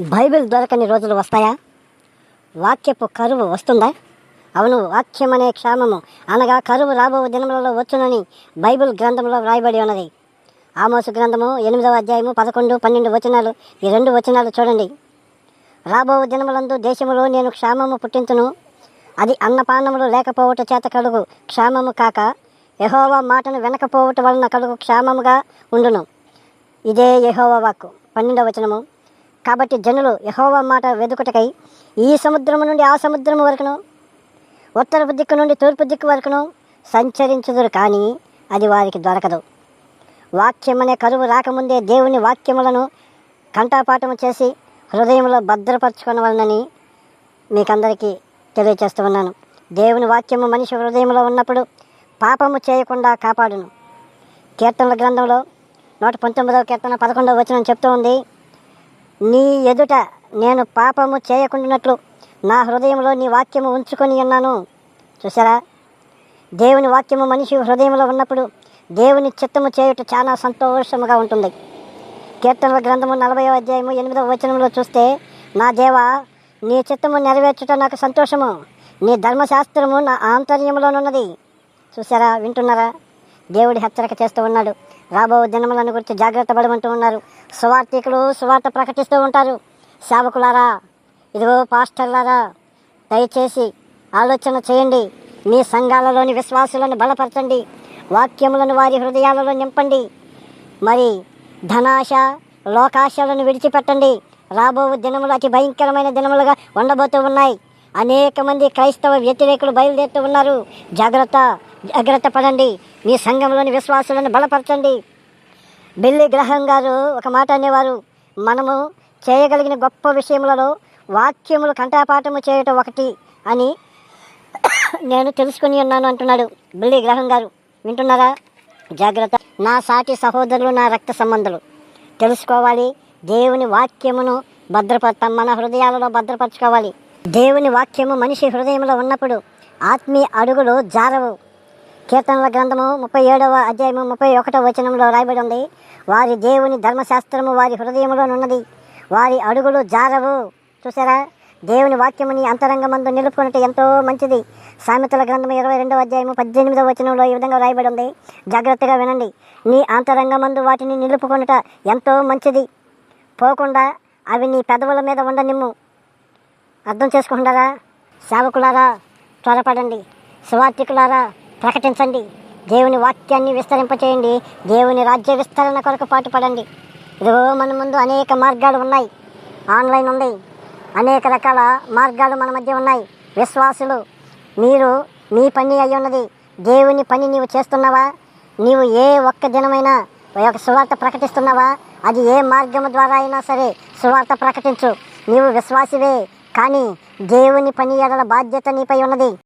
Bible దొరకని రోజులు వస్తాయా? వాక్యపు కరువు వస్తుందా? అవును వాక్యం అనే క్షామము. అనగా కరువు రాబో దినములలో వచ్చునని బైబిల్ గ్రంథంలో వ్రాయబడి ఉన్నది. ఆమోసు గ్రంథము ఎనిమిదవ అధ్యాయము పదకొండు పన్నెండు వచనాలు. ఈ రెండు వచనాలు చూడండి. రాబో దినములందు దేశములో నేను క్షామము పుట్టించును. అది అన్నపానములు లేకపోవట చేత కలుగు క్షామము కాక యహోవా మాటను వెనకపోవట వలన కలుగు క్షామముగా ఉండును. ఇదే యహోవా వాక్కు. పన్నెండవ వచనము. కాబట్టి జనులు యహోవా మాట వెదుకుటకై ఈ సముద్రము నుండి ఆ సముద్రము వరకును ఉత్తరపు దిక్కు నుండి తూర్పు దిక్కు వరకును సంచరించుదురు కానీ అది వారికి దొరకదు. వాక్యం అనే కరువు రాకముందే దేవుని వాక్యములను కంఠాపాఠము చేసి హృదయంలో భద్రపరచుకునవలనని మీకందరికీ తెలియచేస్తూ ఉన్నాను. దేవుని వాక్యము మనిషి హృదయంలో ఉన్నప్పుడు పాపము చేయకుండా కాపాడును. కీర్తనల గ్రంథంలో నూట పంతొమ్మిదవ కీర్తన పదకొండవ వచనం చెప్తూ ఉంది నీ ఎదుట నేను పాపము చేయకుండానట్లు నా హృదయంలో నీ వాక్యము ఉంచుకొని ఉన్నాను. చూసారా దేవుని వాక్యము మనిషి హృదయంలో ఉన్నప్పుడు దేవుని చిత్తము చేయుట చాలా సంతోషముగా ఉంటుంది. కీర్తనల గ్రంథము నలభై అధ్యాయము ఎనిమిదవ వచనంలో చూస్తే నా దేవా నీ చిత్తము నెరవేర్చుట నాకు సంతోషము. నీ ధర్మశాస్త్రము నా ఆంతర్యంలోనున్నది చూసారా వింటున్నారా? దేవుడి హెచ్చరిక చేస్తూ ఉన్నాడు. రాబో దినములను గురించి జాగ్రత్త పడమంటూ ఉన్నారు. సువార్థికులు సువార్త ప్రకటిస్తూ ఉంటారు. సేవకులారా ఇదిగో పాస్టర్లారా దయచేసి ఆలోచన చేయండి. మీ సంఘాలలోని విశ్వాసులను బలపరచండి. వాక్యములను వారి హృదయాలలో నింపండి. మరి ధనాశ లోకాశలను విడిచిపెట్టండి. రాబో దినములు అతి భయంకరమైన దినములుగా ఉండబోతూ ఉన్నాయి. అనేక మంది క్రైస్తవ వ్యతిరేకులు బయలుదేరుతూ ఉన్నారు. జాగ్రత్త జాగ్రత్త పడండి. మీ సంఘంలోని విశ్వాసులను బలపరచండి. బిల్లి గ్రహం గారు ఒక మాట అనేవారు మనము చేయగలిగిన గొప్ప విషయములలో వాక్యములు కంఠాపాఠము చేయటం ఒకటి అని నేను తెలుసుకుని ఉన్నాను అంటున్నాడు బిల్లి గ్రహం గారు. వింటున్నారా? జాగ్రత్త. నా సాటి సహోదరులు నా రక్త సంబంధులు తెలుసుకోవాలి. దేవుని వాక్యమును భద్రపరత మన హృదయాలలో భద్రపరచుకోవాలి. దేవుని వాక్యము మనిషి హృదయంలో ఉన్నప్పుడు ఆత్మీయ అడుగులు జారవు. కీర్తనల గ్రంథము ముప్పై ఏడవ అధ్యాయము ముప్పై ఒకటవ వచనంలో రాయబడి ఉంది. వారి దేవుని ధర్మశాస్త్రము వారి హృదయంలోనున్నది వారి అడుగులు జారవు. చూసారా దేవుని వాక్యముని అంతరంగమందు నిలుపుకున్నట్టు ఎంతో మంచిది. సామెతల గ్రంథము ఇరవై రెండవ అధ్యాయము పద్దెనిమిదవ వచనంలో ఈ విధంగా రాయబడి ఉంది. జాగ్రత్తగా వినండి. నీ అంతరంగమందు వాటిని నిలుపుకొనుట ఎంతో మంచిది. పోకుండా అవి నీ పెదవుల మీద ఉండనిమ్ము. అర్థం చేసుకుంటారా సేవకులారా త్వరపడండి. సువార్థికులారా ప్రకటించండి. దేవుని వాక్యాన్ని విస్తరింపచేయండి. దేవుని రాజ్య విస్తరణ కొరకు పాటుపడండి. ఇదిగో మన ముందు అనేక మార్గాలు ఉన్నాయి. ఆన్లైన్ ఉంది. అనేక రకాల మార్గాలు మన మధ్య ఉన్నాయి. విశ్వాసులు మీరు మీ పని అయి ఉన్నది. దేవుని పని నీవు చేస్తున్నావా? నీవు ఏ ఒక్క దినమైనా ఒక సువార్త ప్రకటిస్తున్నావా? అది ఏ మార్గము ద్వారా అయినా సరే సువార్త ప్రకటించు. నీవు విశ్వాసివే కానీ దేవుని పని ఎడల బాధ్యత నీపై ఉన్నది.